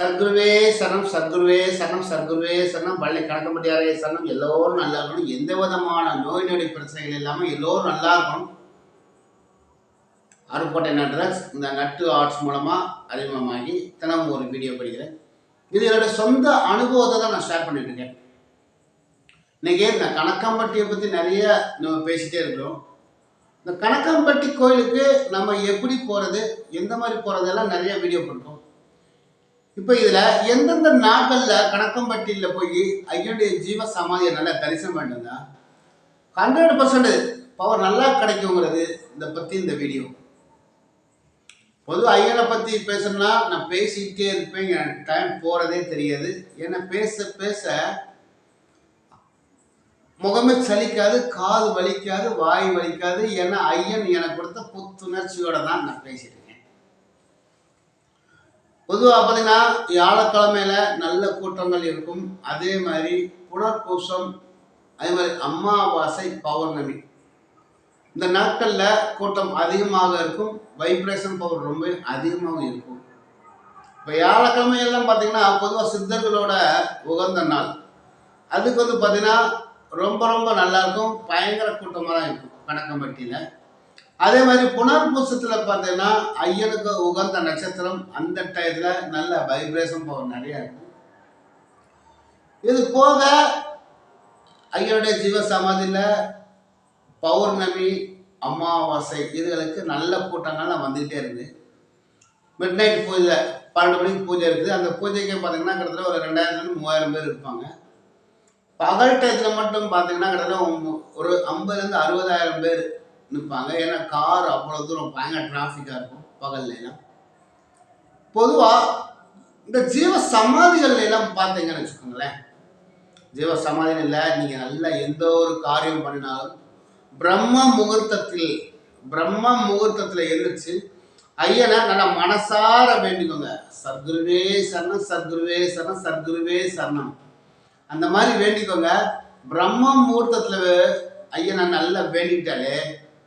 சர்க்குருவே சனம் சர்க்குருவே சனம் சர்க்குருவே சரணம். பள்ளி முடியாதே சனம் எல்லோரும் நல்லா இருக்கணும். எந்த விதமான நோய் நொடி பிரச்சனைகள் இல்லாமல் எல்லோரும் நல்லா இருக்கணும். அருப்போட்டை நட்ராஜ் இந்த நட்டு ஆர்ட்ஸ் மூலமாக அறிமுகமாகி தினமும் ஒரு வீடியோ படிக்கிறேன். இது என்னோட சொந்த அனுபவத்தை தான் நான் ஷேர் பண்ணிட்டு இருக்கேன். இன்னைக்கு இந்த கணக்கம்பட்டியை பற்றி நிறைய நம்ம பேசிகிட்டே இருக்கிறோம். இந்த கணக்கம்பட்டி கோயிலுக்கு நம்ம எப்படி போகிறது எந்த மாதிரி போகிறதெல்லாம் நிறைய வீடியோ பண்ணுறோம் இப்போ இதில் எந்தெந்த நாட்களில் கணக்கம்பட்டியில் போய் ஐயனுடைய ஜீவ சமாதியை நல்லா தரிசனம் பண்ணுங்க ஹண்ட்ரட் பர்சன்ட் பவர் நல்லா கிடைக்குங்கிறது இதை பற்றி இந்த வீடியோ பொதுவாக ஐயனை பற்றி பேசணும்னா நான் பேசிக்கிட்டே இருப்பேன் எனக்கு டைம் போகிறதே தெரியாது. ஏன்னா பேச பேச முகமே சலிக்காது காது வலிக்காது வாய் வலிக்காது. ஏன்னா ஐயன் எனக்கு கொடுத்த புத்துணர்ச்சியோட தான் நான் பேசிட்டு இருக்கேன். பொதுவாக பார்த்தீங்கன்னா வியாழக்கிழமையில நல்ல கூட்டங்கள் இருக்கும். அதே மாதிரி புனர்பூசம் அதே மாதிரி அமாவாசை பௌர்ணமி. இந்த நாட்களில் கூட்டம் அதிகமாக இருக்கும். வைப்ரேஷன் பவர் ரொம்ப அதிகமாக இருக்கும். இப்போ வியாழக்கிழமையெல்லாம் பார்த்திங்கன்னா பார்த்தீங்கன்னா பொதுவாக சித்தர்களோட உகந்த நாள். அதுக்கு வந்து பார்த்தீங்கன்னா ரொம்ப ரொம்ப நல்லா இருக்கும். பயங்கர கூட்டமாக தான் இருக்கும். கணக்கம்பட்டியில். அதே மாதிரி புனர்பூசத்தில் பார்த்தீங்கன்னா ஐயனுக்கு உகந்த நட்சத்திரம் அந்த டயத்தில் நல்ல வைப்ரேஷன் பவர் நிறையா இருக்கும் இது போக ஐயனுடைய ஜீவ சமாதியில் பௌர்ணமி அமாவாசை இதுகளுக்கு நல்ல கூட்டங்கள்லாம் வந்துகிட்டே இருக்குது. மிட் நைட் பூஜை பன்னெண்டு மணிக்கு பூஜை இருக்குது. அந்த பூஜைக்கு பார்த்தீங்கன்னா கிட்டத்தட்ட ஒரு ரெண்டாயிரத்துலேருந்து மூவாயிரம் பேர் இருப்பாங்க. பகல் டயத்தில் மட்டும் பார்த்தீங்கன்னா கிட்டத்தட்ட ஒரு ஐம்பதுலேருந்து அறுபதாயிரம் பேர் நிற்பாங்க. ஏன்னா கார் அவ்வளோ தூரம் பயங்கர டிராஃபிக்காக இருக்கும் பகல்ல எல்லாம் பொதுவாக இந்த ஜீவ சமாதிகள் எல்லாம் பார்த்தீங்கன்னு வச்சுக்கோங்களேன். ஜீவ சமாதியில் இல்லை நீங்கள் நல்லா எந்த ஒரு காரியம் பண்ணினாலும் பிரம்ம முகூர்த்தத்தில் பிரம்ம முகூர்த்தத்தில் எழுந்துச்சு ஐயனை நல்லா மனசார வேண்டிக்கோங்க. சர்க்குருவே சரணம் சர்க்குருவே சரணம் சர்க்குருவே சரணம். அந்த மாதிரி வேண்டிக்கோங்க. பிரம்ம முகூர்த்தத்தில் ஐயனை நல்லா வேண்டிக்கிட்டாலே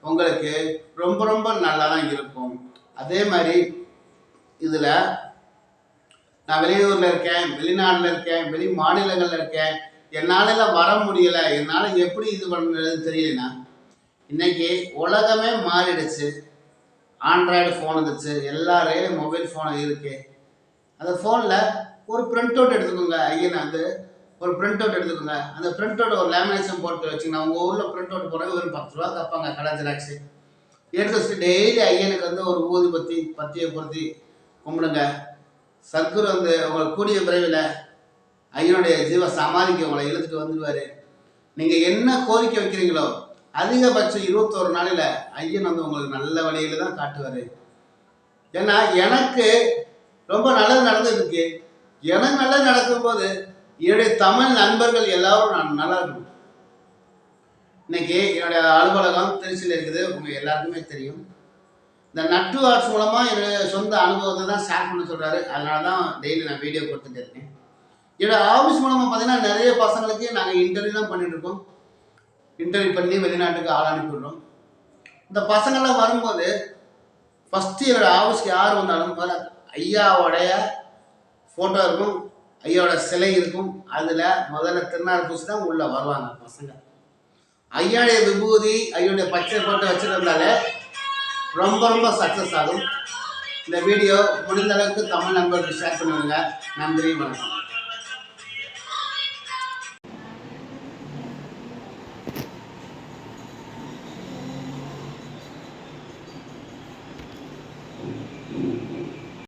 உங்களுக்கு ரொம்ப ரொம்ப நல்லா தான் இருக்கும். அதே மாதிரி இதில் நான் வெளியூரில் இருக்கேன் வெளிநாட்டில் இருக்கேன் வெளி மாநிலங்களில் இருக்கேன் என்னால் வர முடியல என்னால் எப்படி இது பண்ணுறதுன்னு தெரியலண்ணா. இன்னைக்கு உலகமே மாறிடுச்சு. ஆண்ட்ராய்டு ஃபோன் வந்துச்சு எல்லாரையும் மொபைல் ஃபோன் இருக்கு. அந்த ஃபோனில் ஒரு பிரிண்ட் அவுட் எடுத்துக்கோங்க ஐயன் வந்து ஒரு பிரிண்ட் அவுட் எடுத்துக்கோங்க. அந்த பிரிண்ட் அவுட் ஒரு லேமினேஷன் போட்டு வச்சுங்கன்னா உங்கள் ஊரில் பிரிண்ட் அவுட் போடுறது ஒரு பத்து ரூபா கேட்பாங்க. கடை ஜெராக்ஸு எடுத்து வச்சுட்டு டெய்லி ஐயனுக்கு வந்து ஒரு ஊதி பற்றி பத்தியை பொருத்தி கும்பிடுங்க. சர்க்குரு வந்து உங்களுக்கு கூடிய விரைவில் ஐயனுடைய ஜீவ சமாதிக்கு உங்களை இழுத்துட்டு வந்துடுவார் நீங்கள் என்ன கோரிக்கை வைக்கிறீங்களோ அதிகபட்சம் இருபத்தோரு நாளில் ஐயன் வந்து உங்களுக்கு நல்ல வழியில தான் காட்டுவார். ஏன்னா எனக்கு ரொம்ப நல்லது நடந்துருக்கு எனக்கு நல்லது நடக்கும்போது என்னுடைய தமிழ் நண்பர்கள் எல்லாரும் நான் நல்லா இருக்கணும். இன்னைக்கு என்னுடைய அலுவலகம் திருச்சியில் இருக்குது. உங்கள் எல்லாருக்குமே தெரியும். இந்த நட்டு ஆர்ட்ஸ் மூலமாக என்னுடைய சொந்த அனுபவத்தை தான் ஷேர் பண்ண சொல்கிறாரு அதனால தான் டெய்லி நான் வீடியோ கொடுத்துட்டு இருக்கேன் என்னோட ஆஃபீஸ் மூலமாக பார்த்தீங்கன்னா நிறைய பசங்களுக்கு நாங்கள் இன்டர்வியூ தான் பண்ணிட்டு இருக்கோம். இன்டர்வியூ பண்ணி வெளிநாட்டுக்கு ஆள் அனுப்பிடுறோம் இந்த பசங்கள்லாம் வரும்போது ஃபஸ்ட்டு என்னோடய ஆஃபீஸ்க்கு யார் வந்தாலும் முதல்ல ஐயாவோடைய ஃபோட்டோ இருக்கும். ஐயாவோட சிலை இருக்கும். அதில் முதல்ல திருநாள் பூசி தான் உள்ளே வருவாங்க பசங்க. ஐயாடைய விபூதி ஐயோடைய பச்சை போட்டு வச்சுருந்தாலே ரொம்ப ரொம்ப சக்ஸஸ் ஆகும். இந்த வீடியோ முடிந்த அளவுக்கு தமிழ் நண்பர்களுக்கு ஷேர் பண்ணுவாங்க நன்றி வணக்கம்.